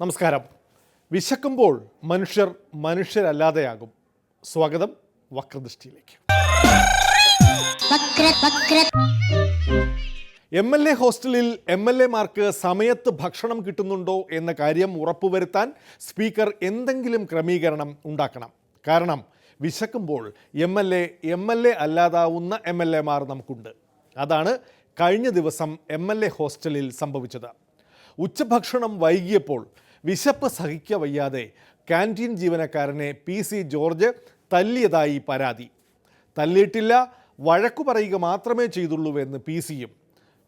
നമസ്കാരം. വിശക്കുമ്പോൾ മനുഷ്യർ മനുഷ്യരല്ലാതെയാകും. സ്വാഗതം വക്രദൃഷ്ടിയിലേക്ക്. വക്ര വക്ര. എം എൽ എ ഹോസ്റ്റലിൽ എം എൽ എമാർക്ക് സമയത്ത് ഭക്ഷണം കിട്ടുന്നുണ്ടോ എന്ന കാര്യം ഉറപ്പുവരുത്താൻ സ്പീക്കർ എന്തെങ്കിലും ക്രമീകരണം ഉണ്ടാക്കണം. കാരണം വിശക്കുമ്പോൾ M L A M L A അല്ലാതാവുന്ന M L എമാർ നമുക്കുണ്ട്. അതാണ് കഴിഞ്ഞ ദിവസം എം എൽ എ ഹോസ്റ്റലിൽ സംഭവിച്ചത്. ഉച്ചഭക്ഷണം വൈകിയപ്പോൾ വിശപ്പ് സഹിക്ക വയ്യാതെ ക്യാന്റീൻ ജീവനക്കാരനെ പി സി ജോർജ് തല്ലിയതായി പരാതി. തല്ലിയിട്ടില്ല വഴക്കു പറയുക മാത്രമേ ചെയ്തുള്ളൂവെന്ന് പി സിയും.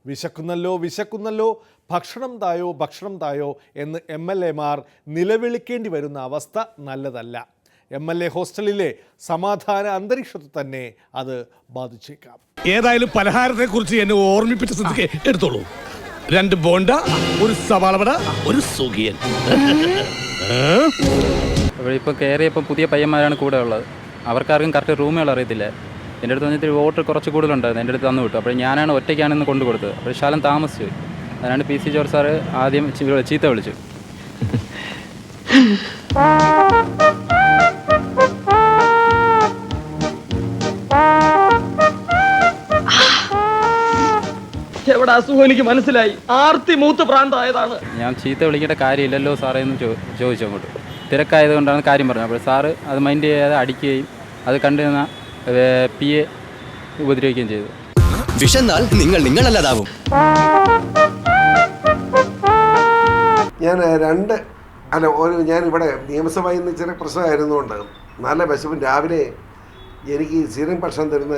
വിശക്കുന്നല്ലോ വിശക്കുന്നല്ലോ ഭക്ഷണം തായോ ഭക്ഷണം തായോ എന്ന് എം എൽ എമാർ നിലവിളിക്കേണ്ടി വരുന്ന അവസ്ഥ നല്ലതല്ല. എം എൽ എ ഹോസ്റ്റലിലെ സമാധാന അന്തരീക്ഷത്തെ തന്നെ അത് ബാധിച്ചേക്കാം. ഏതായാലും പലഹാരത്തെ കുറിച്ച് എന്നെ ഓർമ്മിപ്പിച്ച സ്ഥിതിക്ക് എടുത്തോളൂ. രണ്ട് ബോണ്ട ഒരു സവാളവട ഒരു സുഖിയൻ. ഇവിടെ ഇപ്പോൾ കയറിയപ്പോൾ പുതിയ പയ്യന്മാരാണ് കൂടെ ഉള്ളത്. അവർക്കാർക്കും കറക്റ്റ് റൂമുകൾ അറിയത്തില്ല. എന്റെ അടുത്ത് വന്നിട്ട് വോട്ട് കുറച്ച് കൂടുതലുണ്ടായിരുന്നു. എന്റെ അടുത്ത് തന്നു വിട്ടു. അപ്പോൾ ഞാനാണ് ഒറ്റയ്ക്കാണെന്ന് കൊണ്ടു കൊടുത്തത്. അപ്പോൾ ശാലം താമസിച്ചു. അതിനാണ് പി. സി. ജോർജ് സാറ് ആദ്യം ചീത്ത വിളിച്ചു. എവിടെ അസുഖം എനിക്ക് മനസ്സിലായി. ആർത്തി മൂത്ത് പ്രാന്തായതാണ്. ഞാൻ ചീത്ത വിളിക്കേണ്ട കാര്യമില്ലല്ലോ സാറേ എന്ന് ചോദിച്ചു അങ്ങോട്ട്. തിരക്കായതുകൊണ്ടാണ് കാര്യം പറഞ്ഞത്. അപ്പോൾ സാറ് അത് മൈൻഡ് ചെയ്യാതെ അടിക്കുകയും അത് കണ്ടിരുന്ന പി എ ഉപദ്രവിക്കുകയും ചെയ്തു. വിഷന്നാൽ നിങ്ങൾ നിങ്ങളല്ലാതാവും. ഞാൻ രണ്ട് അല്ല ഒരു ഞാൻ ഇവിടെ നിയമസഭയിൽ നിന്ന് ചെറിയ പ്രശ്നമായിരുന്നുകൊണ്ട് നല്ല വിശപ്പും രാവിലെ എനിക്ക് സ്ഥിരം ഭക്ഷണം തരുന്ന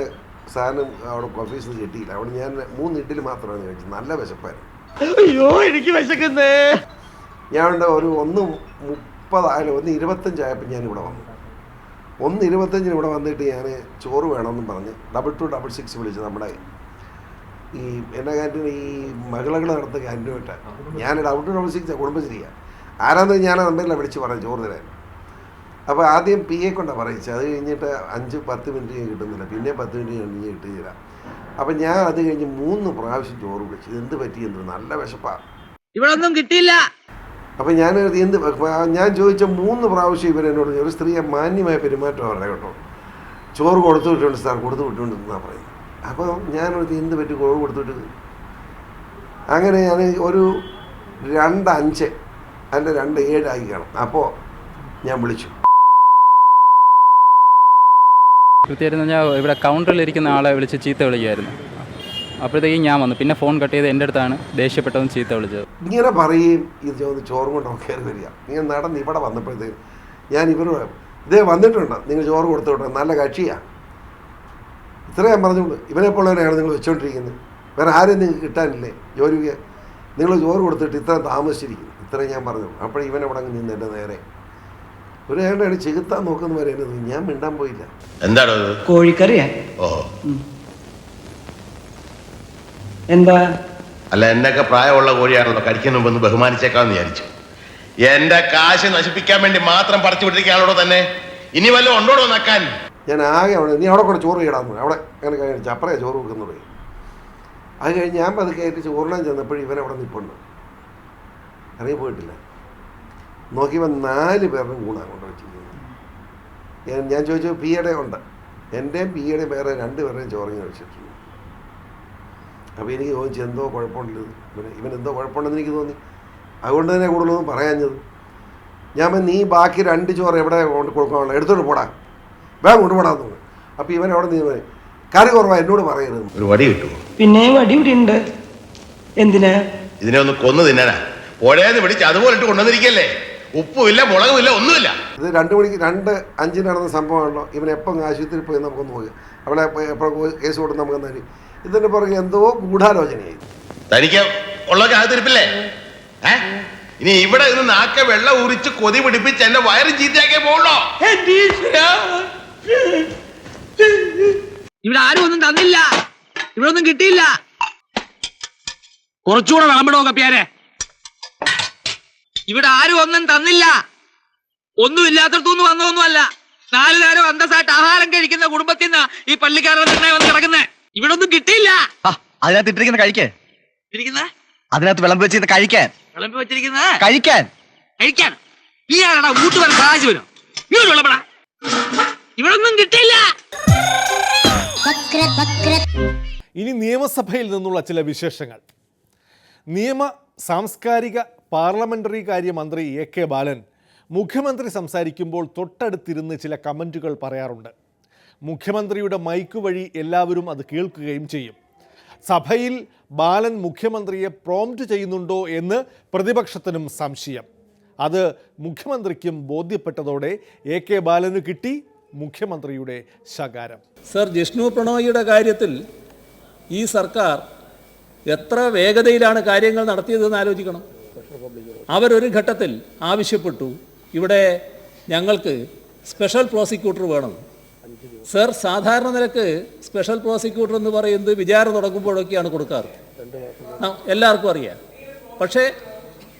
സാധനം അവിടെ ഓഫീസിൽ നിന്ന് കിട്ടിയില്ല. അവിടെ ഞാൻ മൂന്ന് ഇഡ്ഡലി മാത്രമാണ് കഴിച്ചത്. നല്ല വിശപ്പായിരുന്നു. അയ്യോ എനിക്ക് വിശക്കുന്നേ. ഞാൻ ഒരു ഒന്ന് മുപ്പതായാലും ഒന്ന് ഇരുപത്തഞ്ചായപ്പോൾ ഞാൻ ഇവിടെ വന്നു. ഒന്ന് ഇരുപത്തഞ്ചിന് ഇവിടെ വന്നിട്ട് ഞാൻ ചോറ് വേണമെന്നും പറഞ്ഞ് ഡബിൾ ടു ഡബിൾ സിക്സ് വിളിച്ച് നമ്മുടെ ഈ എന്റെ ക്യാന്റീൻ ഈ മകളകൾ നടത്തുന്ന ക്യാന്റീനുമായിട്ട് ഞാൻ ഡബിൾ ടു ഡബിൾ സിക്സ് കുടുംബശ്രീയാണ് ആരാന്ന് ഞാൻ നമ്പറിലാണ് വിളിച്ച് പറഞ്ഞു ചോറ് തരാൻ. അപ്പോൾ ആദ്യം പി എ കൊണ്ടാണ് പറയിച്ചത് അത് കഴിഞ്ഞിട്ട് അഞ്ച് പത്ത് മിനിറ്റ് കിട്ടുന്നില്ല. പിന്നെ പത്ത് മിനിറ്റ് കഴിഞ്ഞ് കിട്ടുന്നില്ല അപ്പം ഞാൻ അത് കഴിഞ്ഞ് മൂന്ന് പ്രാവശ്യം ചോറ് വിളിച്ചു എന്ത് പറ്റി എന്ത് നല്ല വിശപ്പാണ് ഇവിടൊന്നും കിട്ടിയില്ല. അപ്പം ഞാൻ എന്ത് ഞാൻ ചോദിച്ച മൂന്ന് പ്രാവശ്യം ഇവരെന്നോട് എന്നോട് ഒരു സ്ത്രീയെ മാന്യമായ പെരുമാറ്റം അവരുടെ കേട്ടോ. ചോറ് കൊടുത്തു വിട്ടുണ്ട് സാർ കൊടുത്തു വിട്ടുണ്ട് എന്നാ പറയുന്നത് അപ്പോൾ ഞാനൊരു എന്ത് പറ്റി കോഴ് കൊടുത്തിട്ട് അങ്ങനെ ഞാൻ ഒരു രണ്ട് അഞ്ച് അല്ല രണ്ട് ഏഴായി കാണും. അപ്പോൾ ഞാൻ വിളിച്ചു. കൃത്യമായിട്ട് പറഞ്ഞാൽ ഇവിടെ കൗണ്ടറിൽ ഇരിക്കുന്ന ആളെ വിളിച്ച് ചീത്ത വിളിക്കുമായിരുന്നു. അപ്പോഴത്തേക്കും ഞാൻ വന്നു. പിന്നെ ഫോൺ കട്ട് ചെയ്ത് എന്റെ അടുത്താണ് ദേഷ്യപ്പെട്ടതും ചീത്ത വിളിച്ചത്. ഇങ്ങനെ പറയുകയും ഇത് ചോദിച്ച് ചോറും കൊണ്ട് കയറി വരിക. നീ നടന്ന് ഇവിടെ വന്നപ്പോഴത്തേക്കും ഞാൻ ഇവരോട് ഇതേ വന്നിട്ടുണ്ട് നിങ്ങൾ ചോറ് കൊടുത്തു നല്ല കക്ഷിയാണ് ഇത്രയും ഞാൻ പറഞ്ഞുകൊണ്ട് ഇവനെപ്പോഴുള്ളവരെയാണ് നിങ്ങൾ വെച്ചുകൊണ്ടിരിക്കുന്നത് വേറെ ആരും നിങ്ങൾക്ക് കിട്ടാനില്ലേ? ജോലിക്ക് നിങ്ങൾ ചോറ് കൊടുത്തിട്ട് ഇത്ര താമസിച്ചിരിക്കുന്നു. ഇത്രയും ഞാൻ പറഞ്ഞു അപ്പോഴും ഇവനെ അങ്ങ് നിന്ന് എന്റെ നേരെ. ഒരു ഏണ്ടാണ് ചെകുത്താൻ നോക്കുന്ന പറയുന്നത് ഞാൻ മിണ്ടാൻ പോയില്ല. എന്താണോ കോഴിക്കറിയാ? ഓ എന്താ? അല്ല എന്നൊക്കെ പ്രായമുള്ള കോഴിയാണല്ലോ. കടിക്കുന്ന മുമ്പ് ഒന്ന് ബഹുമാനിച്ചേക്കാന്ന് വിചാരിച്ചു. എന്റെ കാശ് നശിപ്പിക്കാൻ വേണ്ടി മാത്രം പറിച്ചു വിട്ടിരിക്കാണോ തന്നെ. ഇനി വല്ല ഉണ്ടോടോ നക്കാൻ? ഞാൻ ആകെ അവിടെ നീ അവിടെ കൂടെ ചോറ് ഇടാന്ന് പറഞ്ഞു. അവിടെ അങ്ങനെ കഴിഞ്ഞ അപ്പറേ ചോറ് വെക്കുന്നു പോയി അത് കഴിഞ്ഞ് ഞാൻ പതുക്കെ ആയിട്ട് ചോറിനാൻ ചെന്നപ്പോഴും ഇവൻ അവിടെ നിൽപ്പുണ്ട് ഇറങ്ങി പോയിട്ടില്ല നോക്കിയപ്പോൾ നാല് പേരുടെ കൂടാണ് കൊണ്ട് വെച്ചിരിക്കുന്നത് ഞാൻ ഞാൻ ചോദിച്ചു പിയുടെ ഉണ്ട്. എന്റെയും പിയുടെയും പേരെ രണ്ട് പേരുടെയും ചോറിങ് വെച്ചിട്ടുണ്ട് അപ്പോൾ എനിക്ക് ചോദിച്ചു എന്തോ കുഴപ്പമുണ്ടല്ലോ ഇവന് ഇവൻ എന്തോ കുഴപ്പമുണ്ടെന്ന് എനിക്ക് തോന്നി. അതുകൊണ്ട് തന്നെ കൂടുതലൊന്നും പറയാഞ്ഞത്. ഞാൻ പിന്നെ നീ ബാക്കി രണ്ട് ചോറ് എവിടെ കൊണ്ട് കൊടുക്കാനുള്ള? എടുത്തോണ്ട് പോടാ. വേഗം കൊണ്ടുപോടാന്ന് തോന്നുന്നു അപ്പോൾ ഇവൻ അവിടെ നീ കറി കുറവാ എന്നോട് പറയരുത്. ഒരു വടി കിട്ടുമോ? പിന്നെയും വടി ഇവിടെ ഉണ്ട്. എന്തിനാ? ഇതിനെ ഒന്ന് കൊന്നു തിന്നാനാ. പുഴയെന്ന് പിടിച്ച് അതുപോലെ ഇട്ട് കൊണ്ടുവന്നിരിക്കല്ലേ? ഉപ്പുമില്ല മുളകുമില്ല ഒന്നുമില്ല. ഇത് രണ്ട് മണിക്ക് രണ്ട് അഞ്ചിന് നടന്ന സംഭവമാണല്ലോ. ഇവൻ എപ്പം ആശുപത്രിയിൽ പോയി നമുക്കൊന്ന് പോയി അവിടെ എപ്പോൾ കേസ് കൊടുത്ത് നമുക്ക് തന്നെ ഇതിന്റെ പുറകെ എന്തോ ഗൂഢാലോചനയായി. തനിക്ക് ഉള്ളതൊക്കെ ആശുപത്രിപ്പില്ലേ ഇനി ഇവിടെ നിന്ന് നാക്ക വെള്ളം ഉരിച്ച് കൊതി പിടിപ്പിച്ച് എന്റെ വയറ് ചീത്തയാക്കേ പോകണോ ഇവിടെ ആരും ഒന്നും തന്നില്ല. ഇവിടെ ഒന്നും കിട്ടിയില്ല. കുറച്ചുകൂടെ വിളമ്പടോ കപ്പിയാരെ? ഇവിടെ ആരും ഒന്നും തന്നില്ല. ഒന്നും ഇല്ലാത്തടത്തുനിന്ന് വന്നതൊന്നുമല്ല. നാല് നേരം അന്തസ്സായിട്ട് ആഹാരം കഴിക്കുന്ന കുടുംബത്തിൽ നിന്ന് ഈ പള്ളിക്കാരുടെ നിർണയം വന്ന് കിടക്കുന്നത് ഇവിടെ ഒന്നും കിട്ടിയില്ല അതിനകത്ത് ഇട്ടിരിക്കുന്ന? കഴിക്കേ അതിനകത്ത് വിളമ്പ് വെച്ചിരുന്ന കഴിക്കാൻ. വിളമ്പ് വെച്ചിരിക്കുന്ന? കഴിക്കാൻ. കഴിക്കാൻ. നീ ആരാടാ വീട്ടു വരെ. സഹായിച്ചു വരും നീ വിളമ്പടാ. ഇവിടെ ഒന്നും കിട്ടിയില്ല. വക്ര വക്ര ഇനി നിയമസഭയിൽ നിന്നുള്ള ചില വിശേഷങ്ങൾ. നിയമ സാംസ്കാരിക പാർലമെന്ററി കാര്യമന്ത്രി എ കെ ബാലൻ മുഖ്യമന്ത്രി സംസാരിക്കുമ്പോൾ തൊട്ടടുത്തിരുന്ന് ചില കമന്റുകൾ പറയാറുണ്ട്. മുഖ്യമന്ത്രിയുടെ മൈക്ക് വഴി എല്ലാവരും അത് കേൾക്കുകയും ചെയ്യും. സഭയിൽ ബാലൻ മുഖ്യമന്ത്രിയെ പ്രോംപ്റ്റ് ചെയ്യുന്നുണ്ടോ എന്ന് പ്രതിപക്ഷത്തിനും സംശയം. അത് മുഖ്യമന്ത്രിക്കും ബോധ്യപ്പെട്ടതോടെ എ കെ ബാലന് കിട്ടി മുഖ്യമന്ത്രിയുടെ ശകാരം. സർ ജിഷ്ണു പ്രണോയിയുടെ കാര്യത്തിൽ ഈ സർക്കാർ എത്ര വേഗതയിലാണ് കാര്യങ്ങൾ നടത്തിയതെന്ന് ആലോചിക്കണം. അവരൊരു ഘട്ടത്തിൽ ആവശ്യപ്പെട്ടു ഇവിടെ ഞങ്ങൾക്ക് സ്പെഷ്യൽ പ്രോസിക്യൂട്ടർ വേണം. സർ സാധാരണ നിലയ്ക്ക് സ്പെഷ്യൽ പ്രോസിക്യൂട്ടർ എന്ന് പറയുന്നത് വിചാരണ തുടങ്ങുമ്പോഴൊക്കെയാണ് കൊടുക്കാറ്. എല്ലാവർക്കും അറിയാം. പക്ഷേ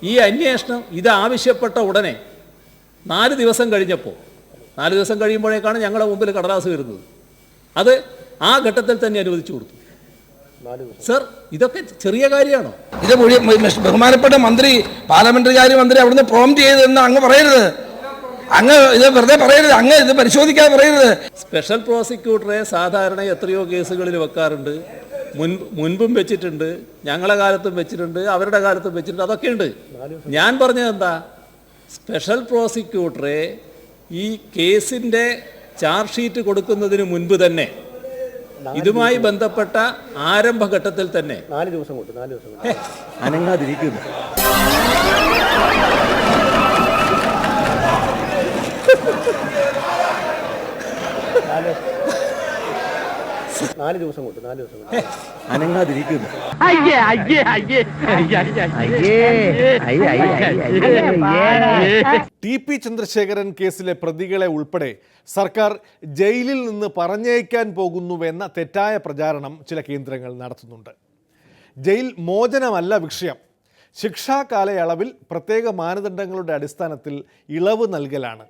ഈ അന്വേഷണം ഇത് ആവശ്യപ്പെട്ട ഉടനെ നാല് ദിവസം കഴിഞ്ഞപ്പോൾ നാല് ദിവസം കഴിയുമ്പോഴേക്കാണ് ഞങ്ങളുടെ മുമ്പിൽ കടലാസ് വരുന്നത്. അത് ആ ഘട്ടത്തിൽ തന്നെ അനുവദിച്ചു കൊടുത്തു. സർ ഇതൊക്കെ ചെറിയ കാര്യമാണോ? ഇത് മുഴുവൻ ബഹുമാനപ്പെട്ട മന്ത്രി പാർലമെന്ററി കാര്യ മന്ത്രി അവിടുന്ന് പ്രോംപ്റ്റ് ചെയ്തെന്ന് അങ്ങ് പറയരുത്. അങ്ങ് ഇത് വെറുതെ പറയരുത്. അങ്ങ് ഇത് പരിശോധിക്കാതെ പറയരുത്. സ്പെഷ്യൽ പ്രോസിക്യൂട്ടറെ സാധാരണ എത്രയോ കേസുകളിൽ വെക്കാറുണ്ട്. മുൻ മുൻപും വെച്ചിട്ടുണ്ട്. ഞങ്ങളെ കാലത്തും വെച്ചിട്ടുണ്ട്. അവരുടെ കാലത്തും വെച്ചിട്ടുണ്ട്. അതൊക്കെയുണ്ട് ഞാൻ പറഞ്ഞത് എന്താ? സ്പെഷ്യൽ പ്രോസിക്യൂട്ടറെ ഈ കേസിന്റെ ചാർജ് ഷീറ്റ് കൊടുക്കുന്നതിന് മുൻപ് തന്നെ ഇതുമായി ബന്ധപ്പെട്ട ആരംഭഘട്ടത്തിൽ തന്നെ. നാല് ദിവസം കൊണ്ട് നാല് ദിവസം അനങ്ങാതിരിക്കുന്നു. അനങ്ങാതിരിക്കുന്നു അയ്യേ അയ്യേ അയ്യേ ടി പി ചന്ദ്രശേഖരൻ കേസിലെ പ്രതികളെ ഉൾപ്പെടെ സർക്കാർ ജയിലിൽ നിന്ന് പറഞ്ഞയക്കാൻ പോകുന്നുവെന്ന തെറ്റായ പ്രചാരണം ചില കേന്ദ്രങ്ങൾ നടത്തുന്നുണ്ട് ജയിൽ മോചനമല്ല വിഷയം ശിക്ഷാ കാലയളവിൽ പ്രത്യേക മാനദണ്ഡങ്ങളുടെ അടിസ്ഥാനത്തിൽ ഇളവ് നൽകലാണ്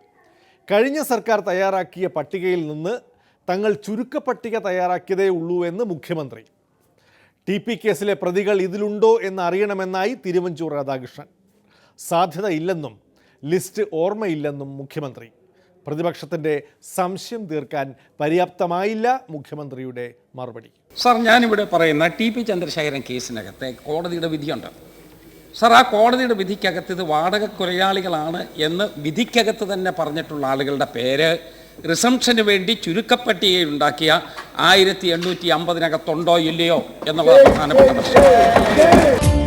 കഴിഞ്ഞ സർക്കാർ തയ്യാറാക്കിയ പട്ടികയിൽ നിന്ന് തങ്ങൾ ചുരുക്കപ്പട്ടിക തയ്യാറാക്കിയതേ ഉള്ളൂ എന്ന് മുഖ്യമന്ത്രി. ടി പി കേസിലെ പ്രതികൾ ഇതിലുണ്ടോ എന്ന് അറിയണമെന്നായി തിരുവഞ്ചൂർ രാധാകൃഷ്ണൻ. സാധ്യത ഇല്ലെന്നും ലിസ്റ്റ് ഓർമ്മയില്ലെന്നും മുഖ്യമന്ത്രി. പ്രതിപക്ഷത്തിന്റെ സംശയം തീർക്കാൻ പര്യാപ്തമായില്ല മുഖ്യമന്ത്രിയുടെ മറുപടി. സാർ ഞാനിവിടെ പറയുന്ന ടി പി ചന്ദ്രശേഖരൻ കേസിനകത്തെ കോടതിയുടെ വിധിയുണ്ട്. സാർ ആ കോടതിയുടെ വിധിക്കകത്ത് ഇത് വാടക കൊലയാളികളാണ് എന്ന് വിധിക്കകത്ത് തന്നെ പറഞ്ഞിട്ടുള്ള ആളുകളുടെ പേര് റിസംഷന് വേണ്ടി ചുരുക്കപ്പട്ടികയിൽ ഉണ്ടാക്കിയ ആയിരത്തി എണ്ണൂറ്റി അമ്പതിനകത്തുണ്ടോ ഇല്ലയോ എന്നുള്ള പ്രധാനപ്പെട്ട പ്രശ്നം.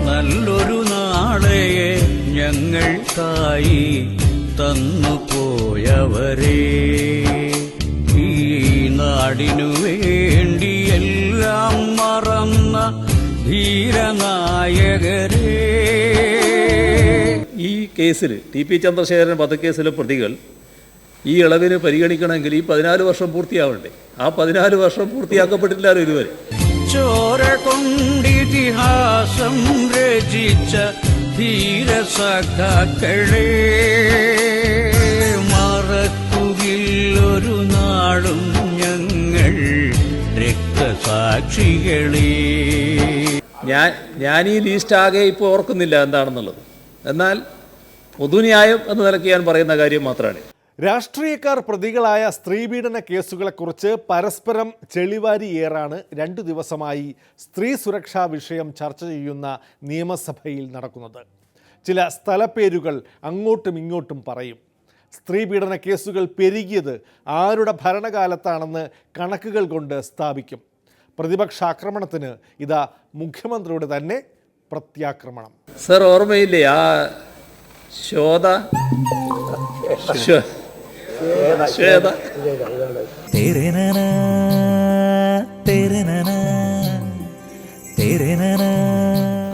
നല്ലൊരു നാളെയെ ഞങ്ങൾക്കായി തന്നു പോയവരെ. ഈ നാടിനു വേണ്ടി എല്ലാം മറന്ന ധീരനായകരേ. ഈ കേസിൽ ടി പി ചന്ദ്രശേഖരൻ വധക്കേസിലെ പ്രതികൾ ഈ ഇളവിന് പരിഗണിക്കണമെങ്കിൽ ഈ പതിനാല് വർഷം പൂർത്തിയാവണ്ടേ? ആ പതിനാല് വർഷം പൂർത്തിയാക്കപ്പെട്ടിട്ടില്ലല്ലോ ഇതുവരെ? ചോര കൊണ്ടിതിഹാസം രചിച്ച ധീരസഖാക്കളെ മറക്കുകില്ലൊരു നാളും ഞങ്ങൾ രക്തസാക്ഷികളെ. ഞാൻ ഞാൻ ഈ ലീസ്റ്റ് ആകെ ഇപ്പോൾ ഓർക്കുന്നില്ല എന്താണെന്നുള്ളത്. എന്നാൽ പൊതുന്യായം എന്ന നിലയ്ക്ക് ഞാൻ പറയുന്ന കാര്യം മാത്രമാണ്. രാഷ്ട്രീയക്കാർ പ്രതികളായ സ്ത്രീപീഡന കേസുകളെക്കുറിച്ച് പരസ്പരം ചെളിവാരി ഏറാണ് രണ്ടു ദിവസമായി സ്ത്രീ സുരക്ഷാ വിഷയം ചർച്ച ചെയ്യുന്ന നിയമസഭയിൽ നടക്കുന്നത്. ചില സ്ഥലപ്പേരുകൾ അങ്ങോട്ടും ഇങ്ങോട്ടും പറയും. സ്ത്രീപീഡന കേസുകൾ പെരുകിയത് ആരുടെ ഭരണകാലത്താണെന്ന് കണക്കുകൾ കൊണ്ട് സ്ഥാപിക്കും. പ്രതിപക്ഷ ആക്രമണത്തിന് ഇതാ മുഖ്യമന്ത്രിയുടെ തന്നെ പ്രത്യാക്രമണം. സർ ഓർമ്മയില്ലേ ആ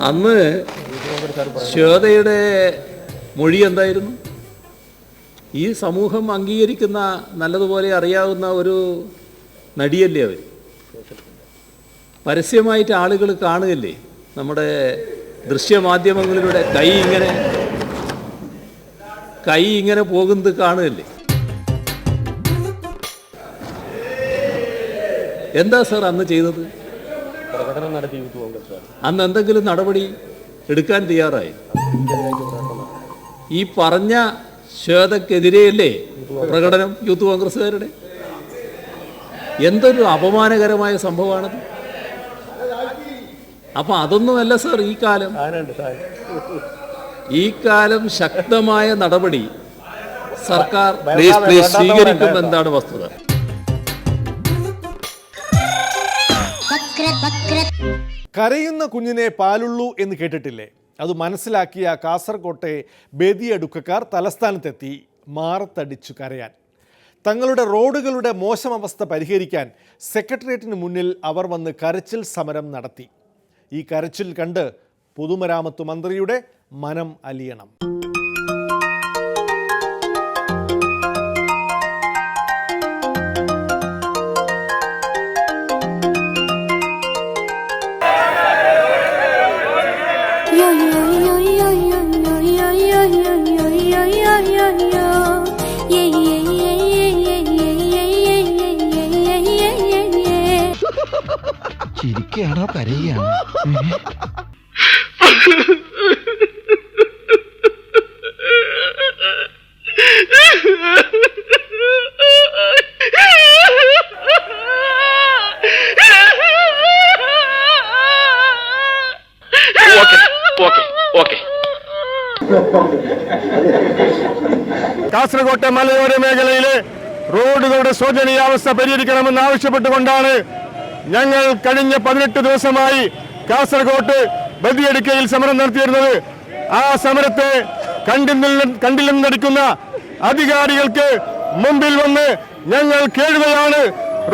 അന്ന് ശ്വേതയുടെ മൊഴി എന്തായിരുന്നു? ഈ സമൂഹം അംഗീകരിക്കുന്ന നല്ലതുപോലെ അറിയാവുന്ന ഒരു നടിയല്ലേ അവർ പരസ്യമായിട്ട് ആളുകൾ കാണുകയല്ലേ? നമ്മുടെ ദൃശ്യമാധ്യമങ്ങളിലൂടെ കൈ ഇങ്ങനെ കൈ ഇങ്ങനെ പോകുന്നത് കാണുകയല്ലേ? എന്താ സാർ അന്ന് ചെയ്തത്? അന്ന് എന്തെങ്കിലും നടപടി എടുക്കാൻ തയ്യാറായി? ഈ പറഞ്ഞ ശ്വേതക്കെതിരെയല്ലേ പ്രകടനം യൂത്ത് കോൺഗ്രസ്സുകാരുടെ? എന്തൊരു അപമാനകരമായ സംഭവമാണത് അപ്പൊ അതൊന്നുമല്ല സാർ ഈ കാലം. ഈ കാലം ശക്തമായ നടപടി സർക്കാർ പ്ലീസ് പ്ലീസ് സ്വീകരിക്കും എന്താണ് വസ്തുത. കരയുന്ന കുഞ്ഞിനെ പാലുള്ളൂ എന്ന് കേട്ടിട്ടില്ലേ? അത് മനസ്സിലാക്കിയ കാസർകോട്ടെ ബേദിയടുക്കക്കാർ തലസ്ഥാനത്തെത്തി മാറത്തടിച്ചു കരയാൻ. തങ്ങളുടെ റോഡുകളുടെ മോശം അവസ്ഥ പരിഹരിക്കാൻ സെക്രട്ടേറിയറ്റിന് മുന്നിൽ അവർ വന്ന് കരച്ചിൽ സമരം നടത്തി. ഈ കരച്ചിൽ കണ്ട് പൊതുമരാമത്ത് മന്ത്രിയുടെ മനം അലിയണം. ചിരിക്കുകയാണോ കരയുകയാണോ ഓക്കെ ഓക്കെ ഓക്കെ കാസർകോട്ടെ മലയോര മേഖലയിലെ റോഡുകളുടെ ശോചനീയാവസ്ഥ പരിഹരിക്കണമെന്ന് ആവശ്യപ്പെട്ടുകൊണ്ടാണ് ഞങ്ങൾ കഴിഞ്ഞ പതിനെട്ട് ദിവസമായി കാസർഗോട്ട് ബദിയടുക്കയിൽ സമരം നടത്തിയിരുന്നത്. ആ സമരത്തെ കണ്ടില്ല കണ്ടില്ലെന്ന് നടിക്കുന്ന അധികാരികൾക്ക് മുമ്പിൽ വന്ന് ഞങ്ങൾ കേഴുകയാണ്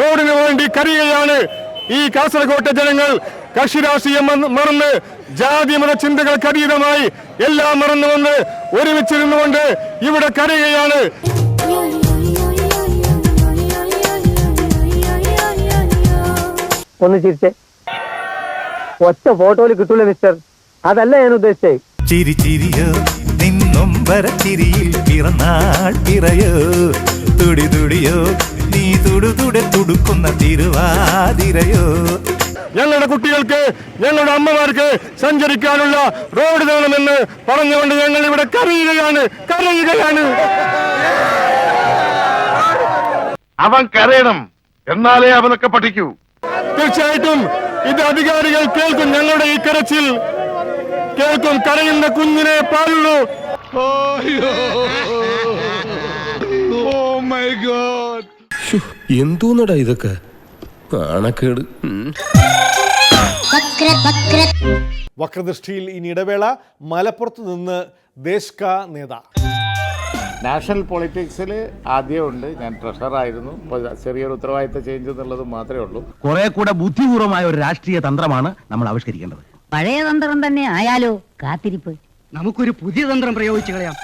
റോഡിന് വേണ്ടി കരയുകയാണ്. ഈ കാസർകോട്ടെ ജനങ്ങൾ കക്ഷിരാഷ്ട്രീയം മറന്ന് മറന്ന് ജാതി മത ചിന്തകൾക്കതീതമായി എല്ലാം എല്ലാം മറന്നുകൊണ്ട് ഒരുമിച്ചിരുന്നുകൊണ്ട് ഇവിടെ കരയുകയാണ്. ഒന്ന് ചിരിച്ചേ. ഒറ്റ ഫോട്ടോയിൽ കിട്ടൂല മിസ്റ്റർ അതല്ല ഞാൻ ഉദ്ദേശിച്ചേ. ചിരി ചിരിയോ നിന്നും ചിരിയിൽ പിറന്നാൾ പിറയോ. തുടി തുടിയോ നീ തുടുതുടെ തുടുക്കുന്ന തിരുവാതിരയോ. ഞങ്ങളുടെ കുട്ടികൾക്ക് ഞങ്ങളുടെ അമ്മമാർക്ക് സഞ്ചരിക്കാനുള്ള റോഡ് വേണമെന്ന് പറഞ്ഞുകൊണ്ട് ഞങ്ങൾ ഇവിടെ കരയുകയാണ് കരയുകയാണ്. അവൻ കരയണം. എന്നാലേ അവനൊക്കെ പഠിക്കൂ. തീർച്ചയായിട്ടും ഇത് അധികാരികൾ കേൾക്കും. ഞങ്ങളുടെ ഈ കരച്ചിൽ കേൾക്കും. കരയുന്ന കുഞ്ഞിനെ പാടുള്ളൂ. എന്തോന്നടാ ഇതൊക്കെ? കാണക്കേട്. വക്ര വക്ര വക്രദൃഷ്ടിയിൽ ഇനി ഇടവേള. മലപ്പുറത്ത് നിന്ന് ദേശ്ക നേത. നാഷണൽ പൊളിറ്റിക്സിൽ ആദ്യമുണ്ട്. ഞാൻ ട്രഷറായിരുന്നു. ചെറിയൊരു ഉത്തരവാദിത്ത ചേഞ്ച് എന്നുള്ളത് മാത്രമേ ഉള്ളൂ. കുറെ കൂടെ ബുദ്ധിപൂർവമായ ഒരു രാഷ്ട്രീയ തന്ത്രമാണ് നമ്മൾ ആവിഷ്കരിക്കേണ്ടത്. പഴയ തന്ത്രം തന്നെ ആയാലോ? കാത്തിരിപ്പ്. നമുക്കൊരു പുതിയ തന്ത്രം പ്രയോഗിച്ചു കളയാം.